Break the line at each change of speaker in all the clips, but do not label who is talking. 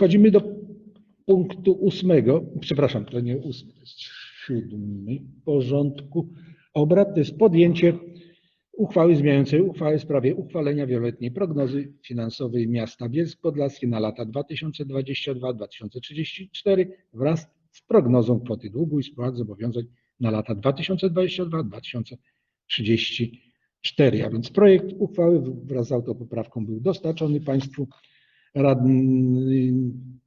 Przechodzimy do punktu ósmego, przepraszam, to nie ósmy, to jest siódmy porządku obrad, to jest podjęcie uchwały zmieniającej uchwałę w sprawie uchwalenia wieloletniej prognozy finansowej miasta Bielsk Podlaski na lata 2022-2034 wraz z prognozą kwoty długu i spłat zobowiązań na lata 2022-2034. A więc projekt uchwały wraz z autopoprawką był dostarczony Państwu radnym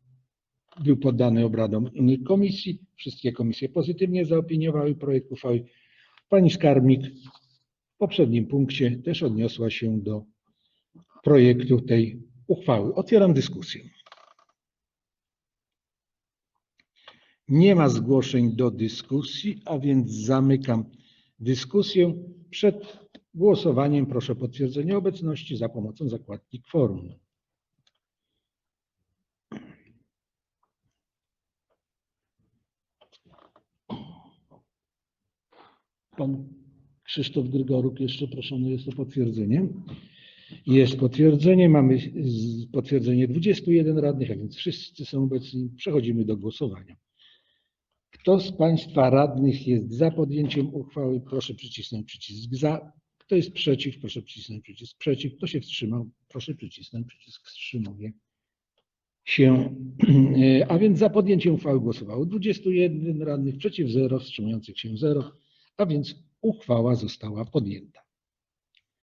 był poddany obradom komisji. Wszystkie komisje pozytywnie zaopiniowały projekt uchwały. Pani skarbnik w poprzednim punkcie też odniosła się do projektu tej uchwały. Otwieram dyskusję. Nie ma zgłoszeń do dyskusji, a więc zamykam dyskusję. Przed głosowaniem proszę o potwierdzenie obecności za pomocą zakładki kworum. Pan Krzysztof Grygoruk jeszcze proszony jest o potwierdzenie. Jest potwierdzenie. Mamy potwierdzenie 21 radnych, a więc wszyscy są obecni. Przechodzimy do głosowania. Kto z Państwa radnych jest za podjęciem uchwały, proszę przycisnąć przycisk za. Kto jest przeciw, proszę przycisnąć przycisk przeciw. Kto się wstrzymał, proszę przycisnąć przycisk wstrzymuje się. A więc za podjęciem uchwały głosowało 21 radnych, przeciw 0, wstrzymujących się 0, a więc uchwała została podjęta.